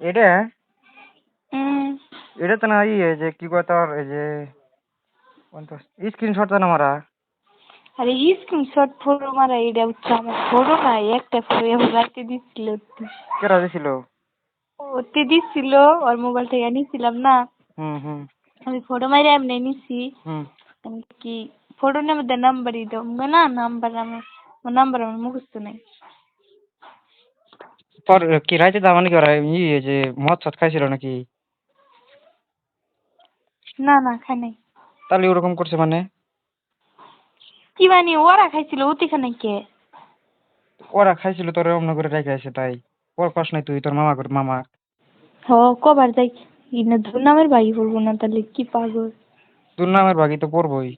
এটা? এটা তো না ইয়ে যে কি কয় তোর এই যে স্ক্রিনশট তো না মারা আরে স্ক্রিনশট ফটো মারা এটা হচ্ছে আমার ফটো না একটা ফটো এখন রাখতে দিচ্ছিল কেরা দিছিল? ওতে দিচ্ছিল ওর মোবাইল থেকে নিছিলাম না। হুম হুম। আমি ফটো মারে এমনি নিছি। হুম। কি ফটো নেবে দে নাম্বারই দাও না নাম্বার আমার নাম্বার আমার মুখস্থ নাই। তোর কি রাইতে ওরা ইয়ে যে মদ সদ খাইছিল নাকি? না না খাই নাই। তাহলে ওরকম করছে মানে? কি মানে ওরা খাইছিল ওতে খানে কে? ওরা খাইছিল তোর করে আছে তাই। ওর কষ্ট নাই তুই তোর মামা করে মামা। হ কবার যাই। ইনা ধুনামের ভাই বলব না তাহলে কি পাগল? তোর নামের বাকি তো পড়বই।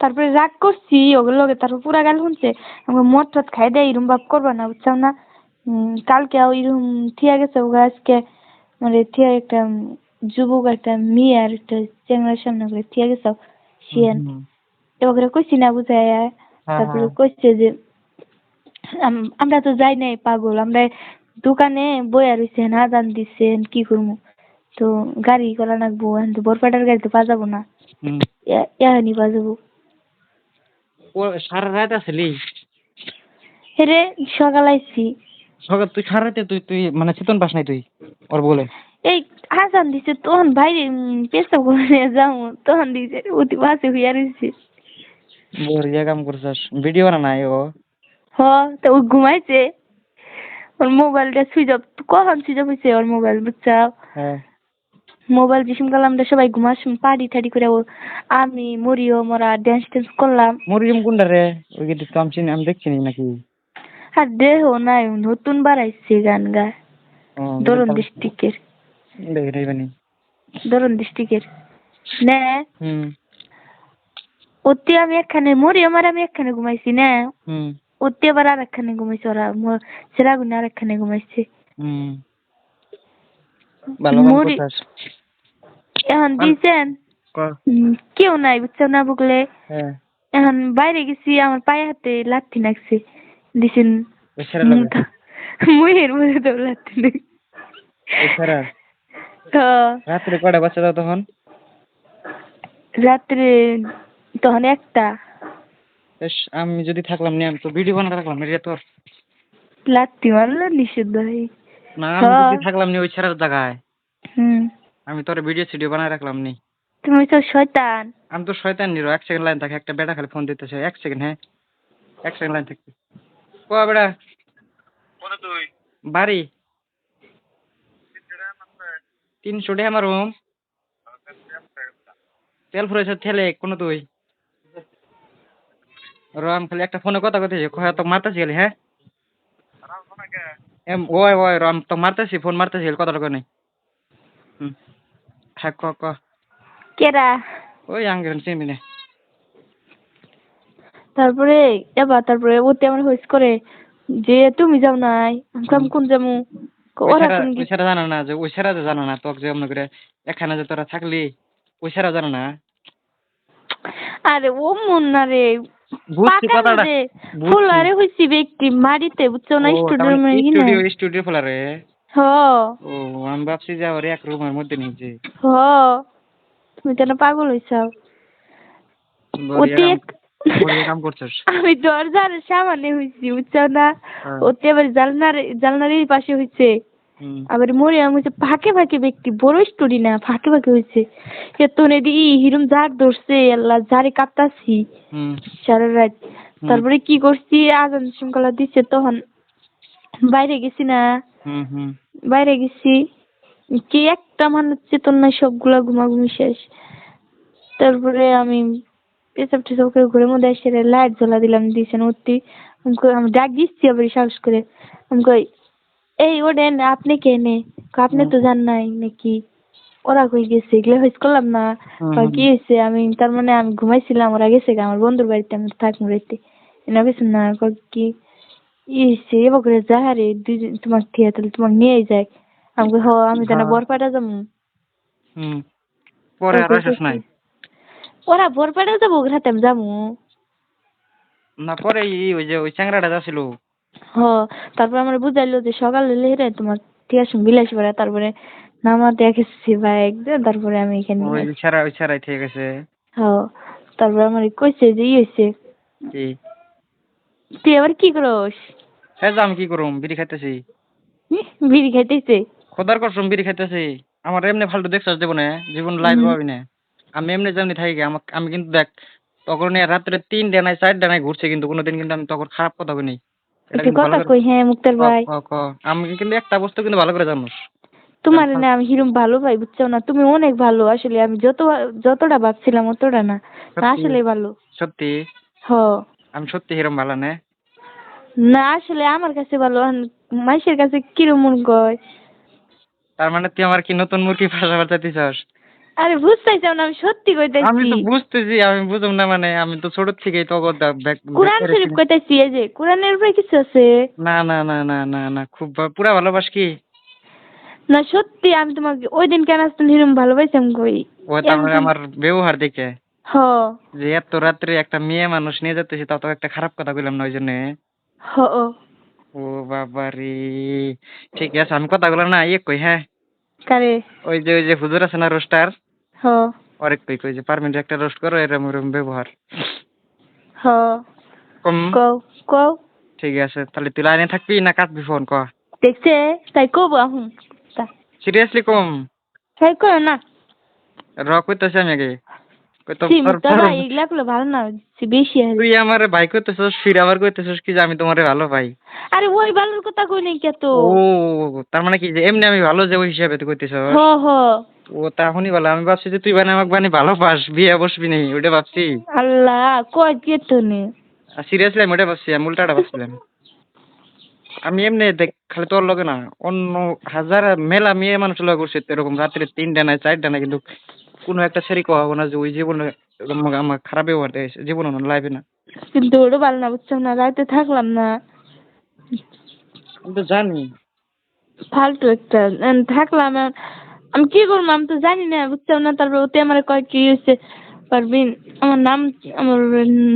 তারপরে রাগ করছি ওগুলো তারপর পুরা গাল শুনছে। আমাকে মদ টদ খাই দেয় এরম ভাব করবা না বুঝছ না? কালকে এরম থিয়া গেছে ওগা আজকে মানে থিয়া একটা যুবক একটা মেয়ে আর একটা চ্যাংড়ার সামনে করে থিয়া গেছে শিয়ান। হুম, ওগুলো কইছি না বুঝায় হ্যাঁ, তারপরে হ্যাঁ। কইছে যে আম- আমরা তো যাই নাই পাগল। আমরা দোকানে বইয়া রইছে না দান দিচ্ছে কি করব তো গাড়ি করা লাগবো এখন তো বরপাটার গাড়ি তো বাজাবো না। হুম। এ- এখানি বাজাবো। সারা রাত আসলি হেরে সকাল আইছি। সকাল তুই সারা রাতে তুই তুই মানে চেতন পাস নাই তুই ওর বলে। এই হাসান দিছে তখন বাইরে উম, পেশাব করে যাব তখন দিছে অতি বাসে হইয়া রয়েছে বড়িয়া কাম করছস ভিডিও বানা নাই ও? হ তো ও ঘুমাইছে। ওর মোবাইলটা সুইচ অফ কখন সুইচ অফ হয়েছে ওর মোবাইল বুঝছাও হ্যাঁ। মোবাইল বিসিম করলাম সবাই ঘুমাসুম পার্টি টাড়ি করে ও আমি মরিও মোরা ড্যান্স ট্যান্স করলাম। মরিয়ম কোনটা রে? ওই কি তো আমি আমি দেখছি নাকি। আর দেহ নাই নতুন বাড়াইছে গান গা। ও, দরুন দেখি ডিস্ট্রিক্টের নাই বানি দরুন ডিস্ট্রিক্টের। নে। হুম। ওতে আমি একখানে মরিয়ম আর আমি একখানে ঘুমাইছি না। হুম। ওতে আবার আর একখানে ঘুমাইছে ওরা সেরাগুনে আর একখানে ঘুমাইছে। হুম। মরি- এখন দিছেন? ক। কেউ নাই বুঝছ না বুকলে? হ্যাঁ। এখন বাইরে গেছি আমার পায়ে হাতে লাথি লাগছে দিছেন ওই ছেড়ে লাগে মুহের মধ্যে তো লাথি নাক ওই ছেড়ে তো রাত্রে কটা বাচ্চা দাও তখন? রাত্রে তখন একটা। আমি যদি থাকলাম নি আমি তো ভিডিও বানাতে রাখলাম এটা তোর। লাথি মারলো নিষিদ্ধ হয়ে। না আমি। যদি থাকলাম নি ওই ছেড়ার জায়গায় হুম। আমি তোর ভিডিও সিডিও বানায় রাখলাম নি। তুমি তো শয়তান। আমি তো শয়তান নিরো এক সেকেন্ড লাইন থাকে একটা বেটা খালি ফোন দিতেছে এক সেকেন্ড হ্যাঁ? এক সেকেন্ড লাইন থাকতে ক বেটা বাড়ি তিনশো টাকা আমার রুম তেল ফুরেছে ঠেলে কোনো তুই র আমি খালি একটা ফোনে কথা কথা কয় তো মারতেছি খালি হ্যাঁ এম ওই ওই র আমি তো মারতেছি ফোন মারতেছি কথাটা কয় নাই। হুম হ্যাঁ ক ক। কেরা ওই আঙ্গেল চিনবি না? তারপরে এবার তারপরে ওতে আমার হইস করে যে তুমি যাও নাই আমি কোন কয়, ওরা ওই সেরা জানা না যে ওই সেরা জানা না তোকে যে অমন করে এখানে যে তোরা থাকলি ওই সেরা জানা না। আরে ও মন না রে। ফুলারে হইছি ব্যক্তি মাটিতে বুঝছ না? স্টুডিও স্টুডিও ফুলারে? হ। ও আমি ভাবছি যে ওর এক রুমের মধ্যে নিয়েছে হ। তুমি তো না পাগল হইছাও? ওতে কাম করছস? আমি দরজার সামনে হইছি বুঝছ না? হ্যাঁ। ওতে আবার জালনার জালনার পাশে হইছে। হুম। আবার মরিয়াম হইছে ফাঁকে ফাঁকে ব্যক্তি বড় স্টোরি না ফাঁকে ফাঁকে হইছে। এত নেদি হিরুম ঝাড় ধরছে আল্লাহ ঝাড়ে কাঁপতাছি। সারা রাত। তারপরে কি করছি আজান শৃঙ্খলা দিচ্ছে তখন। বাইরে গেছি না। বাইরে গেছি। কি একটা মানুষ চেতন নাই সবগুলা ঘুমাঘুমি শেষ। তারপরে আমি পেছাব টেছাব করে ঘরের মধ্যে এসে লাইট জ্বলা দিলাম দিয়েছেন অতি আমি ডাক দিচ্ছি আবার সাহস করে। আমি কই এই ওডেন আপনি কে নে? আপনি তো জান নাই নাকি? ওরা কই গেছে? এগুলো হইস করলাম না। কি হয়েছে আমি তার মানে আমি ঘুমাইছিলাম ওরা গেছে আমার বন্ধুর বাড়িতে আমি থাকব রাইতে। এনা গেছে না কি ইসে এবার করে যা রে দুজন তোমাকে থিয়া তাহলে তোমাকে নিয়েই যায় আমি হ আমি জানা। বরপাটা যাব হুম। পরে আর আসিস নাই। ওরা বরপাটা যাব রাতে আমি যাব। না পরে ই ওই যে ওই চ্যাংরাটা যাচ্ছিল। হ তারপর আমার বুঝাইলো যে সকালে লেহেরে তোমার ঠিক আছে বিলাস পাড়া তারপরে নামাতে এসেছি বাইক দিয়ে তারপরে আমি এখানে ওই ছাড়া ওই ছাড়াই ঠিক আছে হ তারপরে আমার কইছে যে ই হয়েছে কি? তুই আবার কি করস? হ্যাঁ আমি কি করুম বিড়ি খাইতেছি। বিড়ি খাইতেছে? খোদার কসম বিড়ি খাইতেছি। আমার এমনি ফালতু দেখছাস দেবো না জীবন হুম। পাবি না আমি এমনি যেমনি থাকি আমাকে আমি কিন্তু দেখ তখন রাত্রে তিন ডানায় চার ডানায় ঘুরছে কিন্তু কোনোদিন কিন্তু আমি তখন খারাপ কথা একটু কথা কই হ্যাঁ মুক্তার ভাই। আমি কিন্তু একটা বস্তু কিন্তু ভালো করে জানোস তোমার না আমি হিরম ভালো ভাই বুঝছ না? তুমি অনেক ভালো আসলে আমি যত যতটা ভাবছিলাম অতটা না। আসলে ভালো। সত্যি? হ। আমি সত্যি হিরম ভালো না? না আসলে আমার কাছে ভালো আর কাছে কিরম মন কয়? তার মানে তুই আমার কি নতুন মুরগি ফাঁসা বাঁচাতেছস আরে বুঝতেছি না আমি সত্যি আমি তো বুঝতেছি আমি বুঝুম না মানে আমি তো ছোট থেকেই তো কোরআন শরীফ। কইতাছি এই যে কোরআনের উপরে কিছু আছে? না না না না না না খুব পুরা ভালোবাস কি? না সত্যি আমি তোমাকে ওই দিন কেন আসতাম হিরম ভালোবাসতাম কই? ও মানে আমার ব্যবহার দেখে। হ। যে এত রাত্রে একটা মেয়ে মানুষ নিয়ে যেতেছি তা তো একটা খারাপ কথা কইলাম না ওই জন্য। হ ও। বাবা রে ঠিক আছে আমি কথাগুলো না ইয়ে কই হ্যাঁ? কারে? ওই যে ওই যে হুজুর আছে না রোস্টার? হ অরেক কই কই যে পারমিট একটা রোস্ট করো এরম এরম ব্যবহার। হ কম। কও কও। ঠিক আছে তাহলে তুই লাইনে থাকবি না কাটবি ফোন ক। দেখছে তাই কব আহুন। সিরিয়াসলি কম। তাই করো না। র কইতাছি আমি আগে। কই তো সি তোর- মুক্তা তোর- ভাই এগুলা গুলো ভালো না বেশি তুই আমার ভাই কইতেছস ফির আবার কইতেছস কি যে আমি তোমারে ভালো পাই আরে ওই ভালোর কথা কই নাই কে তো? ও তার মানে কি যে এমনি আমি ভালো যে ওই হিসাবে তুই কইতেছস হ হ। ও তা এখনই আমি ভাবছি যে তুই মানে আমাকে মানে ভালো পাস বিয়ে বসবি নি ওটা ভাবছি। আল্লাহ কয় কে তো নে? সিরিয়াসলি আমি ওটা ভাবছি আমি উল্টাটা ভাবছিলাম আমি এমনি দেখ খালি তোর লগে না অন্য হাজার মেলা মেয়ে মানুষ লগে করছে এরকম রাত্রে তিনটা নাই চারটা নাই কিন্তু কোনো একটা সেরি কওয়া না যে ওই জীবনে আমার খারাপ ব্যবহার দিয়েছে জীবনে না লাইফে না। কিন্তু ওটা ভালো না বুঝছ না? রাতে থাকলাম না। আমি তো জানি। ফালতু একটা থাকলাম আমি কি করব? আমি তো জানি না বুঝছ না? তারপর ওতে আমার কয় কি হয়েছে? পারবিন আমার নাম আমার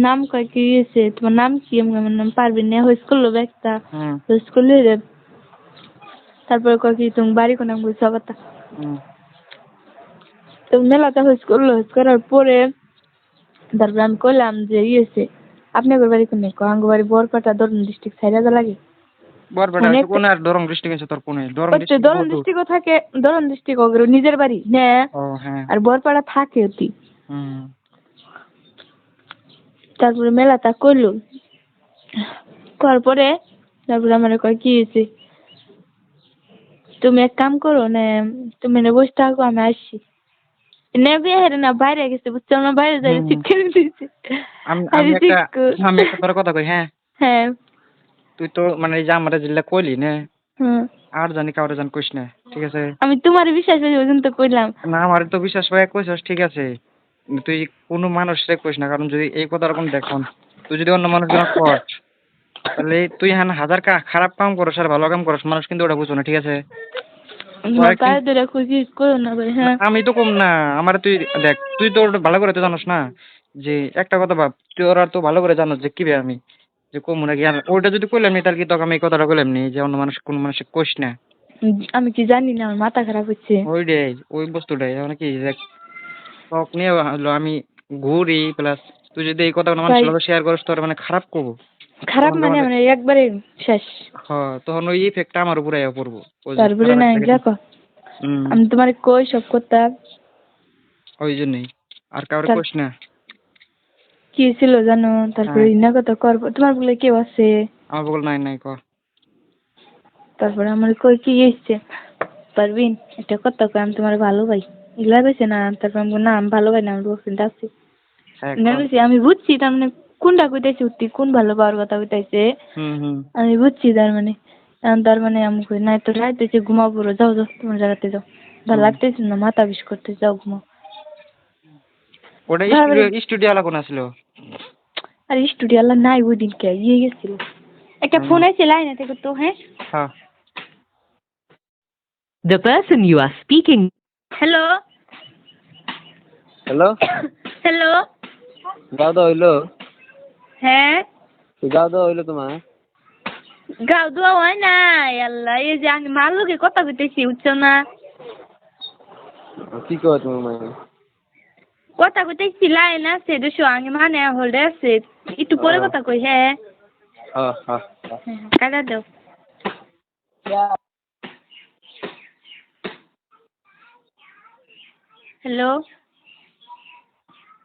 নাম কয় কি হয়েছে? তোমার নাম কি? আমার নাম পারবিন না হইস করল ব্যাগটা হইস করলে তারপরে কয় কি তুমি বাড়ি কোন? আমি কইছি কথা তো মেলাতে হইস করল করার পরে তারপরে আমি কইলাম যে ই হয়েছে আপনাদের বাড়ি কোনে কয় আঙ্গ বাড়ি বরপাটা দরুন ডিস্ট্রিক্ট সাইডা লাগে বরবেটা অনেক- কোন আর দরং ডিস্ট্রিক্ট আছে তোর কোনে ডিস্ট্রিক্ট দরুন ডিস্ট্রিক্টও থাকে ডিস্ট্রিক্ট ওগুলো নিজের বাড়ি হ্যাঁ আর বরপাড়া থাকে অতি হুম তারপরে মেলাটা করল করার পরে তারপরে আমার কয় কি হয়েছে তুমি এক কাম করো না তুমি বসে থাকো আমি আসছি না বিয়ে হেরে না বাইরে গেছে বুঝছ না বাইরে যাই দিয়েছে আমি একটা আমি একটা তোর কথা কই হ্যাঁ? হ্যাঁ। তুই তো মানে এই যে আমার যেগুলা কইলি না আর জানি কাউরে জান কইস না ঠিক আছে? আমি তোমার বিশ্বাস ওই জন্য তো কইলাম। না আমার তো বিশ্বাস কইছস ঠিক আছে। তুই কোনো মানুষরে কইস না কারণ যদি এই কথার কোন দেখুন তুই যদি অন্য মানুষ জন কর তাহলে তুই হ্যাঁ হাজার কা খারাপ কাম করস আর ভালো কাম করস মানুষ কিন্তু ওটা বুঝো না ঠিক আছে? আমি তো কম না আমার তুই দেখ তুই তো ওটা ভালো করে তো জানোস না যে একটা কথা ভাব তুই ওরা তো ভালো করে জানোস যে কিবে আমি যে কম নাকি? আর ওইটা যদি কইলাম নি তাহলে কি তোকে আমি এই কথাটা কইলাম নি যে অন্য মানুষ কোনো মানুষকে কইস না? আমি কি জানি না আমার মাথা খারাপ হচ্ছে। ওইটাই ওই বস্তুটাই মানে কি দেখ শখ নিয়ে আমি ঘুরি প্লাস তুই যদি এই কথাগুলো তাই। লগে শেয়ার করিস তোর মানে খারাপ করব। খারাপ মানে মানে একবারে শেষ। হ্যাঁ তখন ওই ইফেক্টটা আমার উপরে আইয়া পড়ব তারপরে না দেখো আমি তোমার কই সব কথা? ওই জন্যই। আর কাউরে কইস না। কি ছিল জানো? তারপরে হ্যাঁ। ইনা কথা করব। তোমার বলে কেউ আছে? আমার বল নাই নাই ক। তারপরে আমার কই কি এসছে পারবিন এটা কথা কই আমি তোমার ভালো ভাই এগুলা কইছে না? তারপর আমি না আমি ভালো ভাই না আমি বলছি আছে হ্যাঁ, ক। কইছে আমি বুঝছি তার মানে কোনটা কইতাছে উঠতি কোন ভালো পাওয়ার কথা কইতাছে। হুম হুম। আমি বুঝছি তার মানে। এখন তার মানে আমি কই না তো রাত হয়েছে ঘুমাও পুরো যাও যাও তোমার জায়গাতে যাও। ভালো লাগতেছে না মাথা বিষ করতে যাও ঘুমাও। ওটা বাবারে। স্টুডিও আলা কোন আসলো আর স্টুডিও আল্লাহ নাই ওই দিনকে ইয়ে গেছিল। একটা ফোন আছে লাইনে থেকে তো হ্যাঁ? হ্যাঁ। The person you are speaking hello hello hello গাও দাও হইল? হ্যাঁ। গাও দাও হইল তোমার? গাও দোয়া হয় নাই আল্লাহ এই যে আমি মার লোকে কথা কইতেছি বুঝছ না? কি কও তুমি মানে কথা কইতেছি লাইন আছে দুশো আমি মানে হোল্ডে আছে। একটু পরে কথা কই হ্যাঁ হ্যাঁ। হ্যাঁ হ্যাঁ। কাটা দাও। হ্যালো।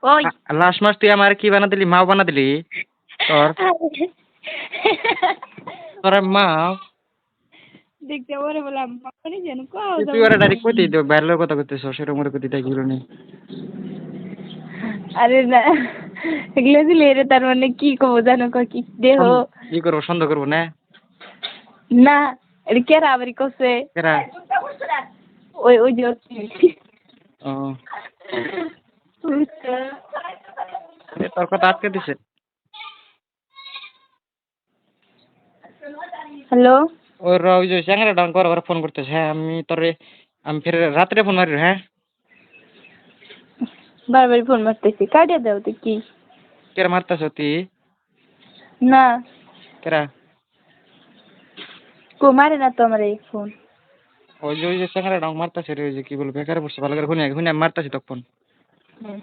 ওই লাস্ট মাস তুই আমার কি বানা দিলি? মাও বানা দিলি? তোর? তোর মা দেখতে পরে বললাম মানে যেন কোথাও তুই ওরা ডাইরেক্ট কইতে দিও বাইরের কথা কইতেছ সেরকম করে কইতে তাই গেলো নি আরে না এগুলো দিলে রে তার মানে কি কব জানো ক কি? দেহ। কি করব সন্দেহ করব না? না এটা কেরা আবার কছে কেরা? ওই ওই যে ও। তোর কথা আটকে দিছে। হ্যালো। ওর ওই যে চ্যাংরা ডাউন করে ফোন করতেছে। হ্যাঁ আমি তোরে আমি ফের রাত্রে ফোন মারি হ্যাঁ? বারবার ফোন মারতেছি। কাটিয়ে দাও তো কি? কেরা মারতেছ তুই না। কেরা? কো মারে না তো আমার এই ফোন ওই যে ওই যে চ্যাংরা ডাউন মারতেছে রে ওই যে কি বলব বেকার বসছে ভালো করে শুনে শুনে মারতেছি তখন